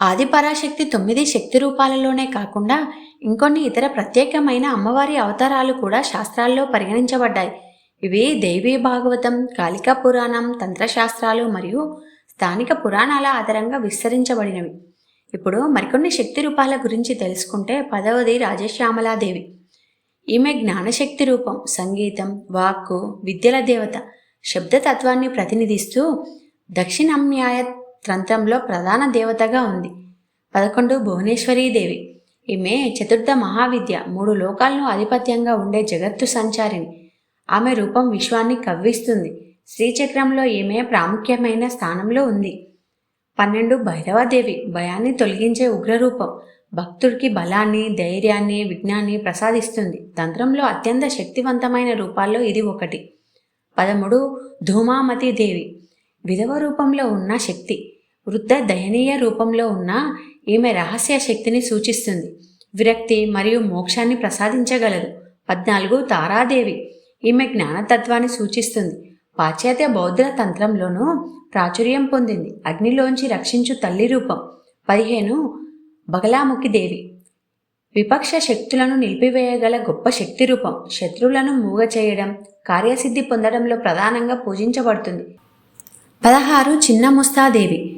ఆది పరాశక్తి తొమ్మిది శక్తి రూపాలలోనే కాకుండా ఇంకొన్ని ఇతర ప్రత్యేకమైన అమ్మవారి అవతారాలు కూడా శాస్త్రాల్లో పరిగణించబడ్డాయి. ఇవి దేవీ భాగవతం కాళికా పురాణం తంత్రశాస్త్రాలు మరియు స్థానిక పురాణాల ఆధారంగా విస్తరించబడినవి. ఇప్పుడు మరికొన్ని శక్తి రూపాల గురించి తెలుసుకుంటే పదవది రాజశ్యామలాదేవి. ఈమె జ్ఞానశక్తి రూపం సంగీతం వాక్కు విద్యల దేవత శబ్దతత్వాన్ని ప్రతినిధిస్తూ దక్షిణామ్యాయ తంత్రంలో ప్రధాన దేవతగా ఉంది. పదకొండు భువనేశ్వరీదేవి ఈమె చతుర్థ మహావిద్య మూడు లోకాలను ఆధిపత్యంగా ఉండే జగత్తు సంచారిణి. ఆమె రూపం విశ్వాన్ని కవ్విస్తుంది. శ్రీచక్రంలో ఈమె ప్రాముఖ్యమైన స్థానంలో ఉంది. పన్నెండు భైరవాదేవి భయాన్ని తొలగించే ఉగ్రరూపం. భక్తుడికి బలాన్ని ధైర్యాన్ని విజ్ఞాన్ని ప్రసాదిస్తుంది. తంత్రంలో అత్యంత శక్తివంతమైన రూపాల్లో ఇది ఒకటి. పదమూడు ధూమామతి దేవి. విధవ రూపంలో ఉన్న శక్తి. వృద్ధ దయనీయ రూపంలో ఉన్న ఈమె రహస్య శక్తిని సూచిస్తుంది. విరక్తి మరియు మోక్షాన్ని ప్రసాదించగలదు. పద్నాలుగు తారాదేవి. ఈమె జ్ఞానతత్వాన్ని సూచిస్తుంది. పాశ్చాత్య బౌద్ధ తంత్రంలోనూ ప్రాచుర్యం పొందింది. అగ్నిలోంచి రక్షించు తల్లి రూపం. పదిహేను బగలాముఖి దేవి. విపక్ష శక్తులను నిలిపివేయగల గొప్ప శక్తి రూపం. శత్రువులను మూగ చేయడం కార్యసిద్ధి పొందడంలో ప్రధానంగా పూజించబడుతుంది. పదహారు చిన్న ముస్తాదేవి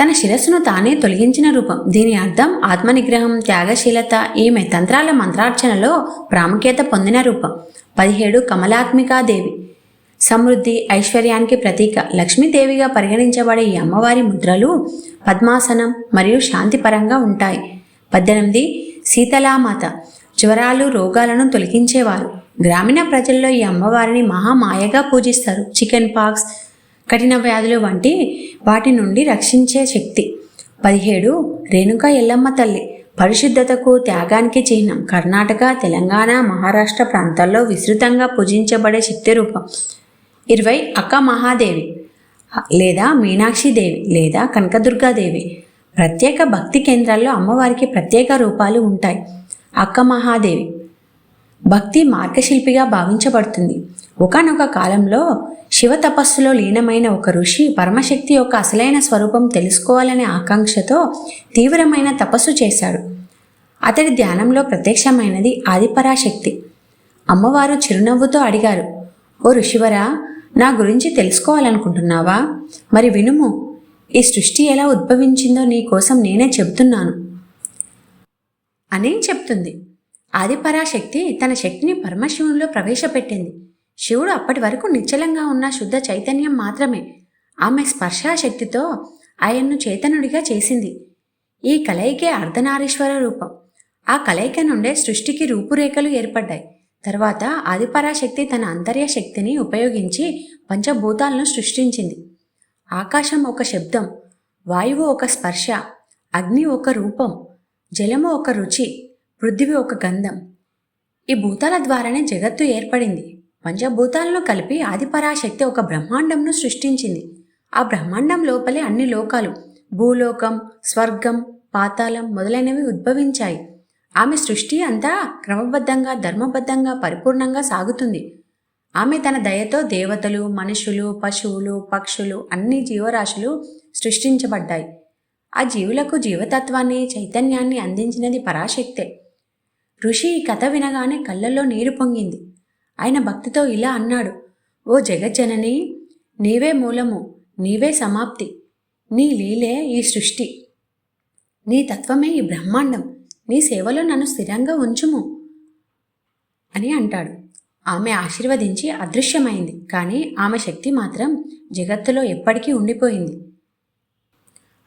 తన శిరస్సును తానే తొలగించిన రూపం. దీని అర్థం ఆత్మనిగ్రహం త్యాగశీలత ఈమె తంత్రాల మంత్రార్చనలో ప్రాముఖ్యత పొందిన రూపం. పదిహేడు కమలాత్మికాదేవి. సమృద్ధి ఐశ్వర్యానికి ప్రతీక. లక్ష్మీదేవిగా పరిగణించబడే ఈ అమ్మవారి ముద్రలు పద్మాసనం మరియు శాంతిపరంగా ఉంటాయి. పద్దెనిమిది శీతలామాత. జ్వరాలు రోగాలను తొలగించేవారు. గ్రామీణ ప్రజల్లో ఈ అమ్మవారిని మహామాయగా పూజిస్తారు. చికెన్ పాక్స్ కఠిన వ్యాధులు వంటి వాటి నుండి రక్షించే శక్తి. పదిహేడు రేణుక ఎల్లమ్మ తల్లి. పరిశుద్ధతకు త్యాగానికి చిహ్నం. కర్ణాటక తెలంగాణ మహారాష్ట్ర ప్రాంతాల్లో విస్తృతంగా పూజించబడే శక్తి రూపం. ఇరవై అక్క మహాదేవి లేదా మీనాక్షిదేవి లేదా కనకదుర్గాదేవి ప్రత్యేక భక్తి కేంద్రాల్లో అమ్మవారికి ప్రత్యేక రూపాలు ఉంటాయి. అక్క మహాదేవి. భక్తి మార్గశిల్పిగా భావించబడుతుంది. ఒకనొక కాలంలో శివ తపస్సులో లీనమైన ఒక ఋషి పరమశక్తి యొక్క అసలైన స్వరూపం తెలుసుకోవాలనే ఆకాంక్షతో తీవ్రమైన తపస్సు చేశాడు. అతడి ధ్యానంలో ప్రత్యక్షమైనది ఆదిపరాశక్తి. అమ్మవారు చిరునవ్వుతో అడిగారు ఓ ఋషివరా నా గురించి తెలుసుకోవాలనుకుంటున్నావా? మరి వినుము ఈ సృష్టి ఎలా ఉద్భవించిందో నీ కోసం నేనే చెబుతున్నాను. అని చెప్తుంది ఆదిపరాశక్తి తన శక్తిని పరమశివునిలో ప్రవేశపెట్టింది. శివుడు అప్పటి వరకు నిశ్చలంగా ఉన్న శుద్ధ చైతన్యం మాత్రమే. ఆమె స్పర్శాశక్తితో ఆయన్ను చేతనుడిగా చేసింది. ఈ కలయికే అర్ధనారీశ్వర రూపం. ఆ కలయిక నుండే సృష్టికి రూపురేఖలు ఏర్పడ్డాయి. తర్వాత ఆదిపరాశక్తి తన అంతర్య శక్తిని ఉపయోగించి పంచభూతాలను సృష్టించింది. ఆకాశం ఒక శబ్దం వాయువు ఒక స్పర్శ అగ్ని ఒక రూపం జలము ఒక రుచి పృథివీ ఒక గంధం. ఈ భూతాల ద్వారానే జగత్తు ఏర్పడింది. పంచభూతాలను కలిపి ఆదిపరాశక్తి ఒక బ్రహ్మాండంను సృష్టించింది. ఆ బ్రహ్మాండం లోపలే అన్ని లోకాలు భూలోకం స్వర్గం పాతాళం మొదలైనవి ఉద్భవించాయి. ఆమె సృష్టి అంతా క్రమబద్ధంగా ధర్మబద్ధంగా పరిపూర్ణంగా సాగుతుంది. ఆమె తన దయతో దేవతలు మనుషులు పశువులు పక్షులు అన్ని జీవరాశులు సృష్టించబడ్డాయి. ఆ జీవులకు జీవతత్వాన్ని చైతన్యాన్ని అందించినది పరాశక్తే. ఋషి ఈ కథ వినగానే కళ్ళల్లో నీరు పొంగింది. ఆయన భక్తితో ఇలా అన్నాడు ఓ జగజ్జనని నీవే మూలము నీవే సమాప్తి నీ లీలే ఈ సృష్టి. నీ తత్వమే ఈ బ్రహ్మాండం నీ సేవలో నన్ను స్థిరంగా ఉంచుము అని అంటాడు. ఆమె ఆశీర్వదించి అదృశ్యమైంది కానీ ఆమె శక్తి మాత్రం జగత్తులో ఎప్పటికీ ఉండిపోయింది.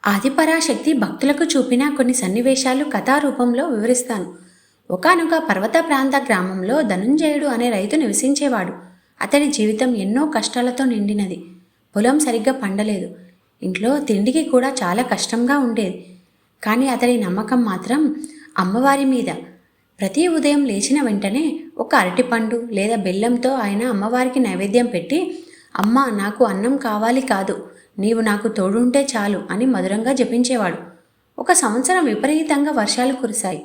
ఆదిపరాశక్తి భక్తులకు చూపిన కొన్ని సన్నివేశాలు కథారూపంలో వివరిస్తాను. ఒకనొక పర్వత ప్రాంత గ్రామంలో ధనుంజయుడు అనే రైతు నివసించేవాడు. అతడి జీవితం ఎన్నో కష్టాలతో నిండినది. పొలం సరిగ్గా పండలేదు. ఇంట్లో తిండికి కూడా చాలా కష్టంగా ఉండేది. కానీ అతడి నమ్మకం మాత్రం అమ్మవారి మీద. ప్రతి ఉదయం లేచిన వెంటనే ఒక అరటిపండు లేదా బెల్లంతో ఆయన అమ్మవారికి నైవేద్యం పెట్టి అమ్మ నాకు అన్నం కావాలి కాదు. నీవు నాకు తోడుంటే చాలు అని మధురంగా జపించేవాడు. ఒక సంవత్సరం విపరీతంగా వర్షాలు కురిశాయి.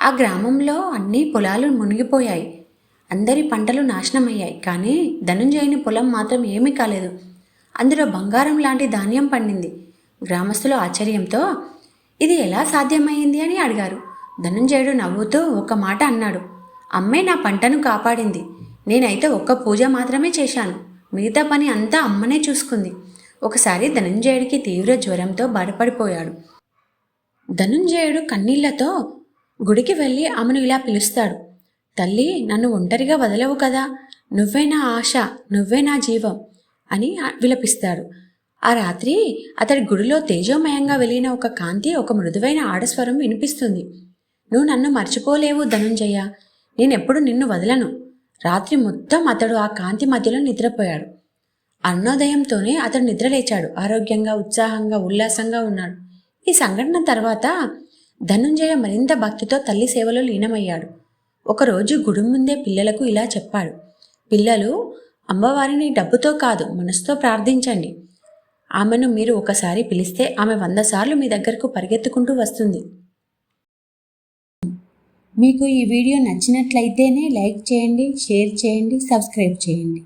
ఆ గ్రామంలో అన్ని పొలాలు మునిగిపోయాయి. అందరి పంటలు నాశనమయ్యాయి. కానీ ధనుంజయుని పొలం మాత్రం ఏమీ కాలేదు. అందులో బంగారం లాంటి ధాన్యం పండింది. గ్రామస్తులు ఆశ్చర్యంతో ఇది ఎలా సాధ్యమైంది అని అడిగారు. ధనుంజయుడు నవ్వుతూ ఒక మాట అన్నాడు. అమ్మే నా పంటను కాపాడింది. నేనైతే ఒక్క పూజ మాత్రమే చేశాను. మిగతా పని అంతా అమ్మనే చూసుకుంది. ఒకసారి ధనుంజయుడికి తీవ్ర జ్వరంతో బాధపడిపోయాడు. ధనుంజయుడు కన్నీళ్ళతో గుడికి వెళ్ళి ఆమెను ఇలా పిలుస్తాడు. తల్లి నన్ను ఒంటరిగా వదలవు కదా. నువ్వే నా ఆశ నువ్వే నా జీవం అని విలపిస్తాడు. ఆ రాత్రి అతడి గుడిలో తేజోమయంగా వెలిగిన ఒక కాంతి ఒక మృదువైన ఆడస్వరం వినిపిస్తుంది. నువ్వు నన్ను మర్చిపోలేవు ధనుంజయ. నేనెప్పుడు నిన్ను వదలను. రాత్రి మొత్తం అతడు ఆ కాంతి మధ్యలో నిద్రపోయాడు. అన్నోదయంతోనే అతడు నిద్రలేచాడు. ఆరోగ్యంగా ఉత్సాహంగా ఉల్లాసంగా ఉన్నాడు. ఈ సంఘటన తర్వాత ధనుంజయ మరింత భక్తితో తల్లి సేవలో లీనమయ్యాడు. ఒకరోజు గుడి ముందే పిల్లలకు ఇలా చెప్పాడు. పిల్లలు అమ్మవారిని డబ్బుతో కాదు మనసుతో ప్రార్థించండి. ఆమెను మీరు ఒకసారి పిలిస్తే ఆమె వంద సార్లు మీ దగ్గరకు పరిగెత్తుకుంటూ వస్తుంది. మీకు ఈ వీడియో నచ్చినట్లయితేనే లైక్ చేయండి షేర్ చేయండి సబ్స్క్రైబ్ చేయండి.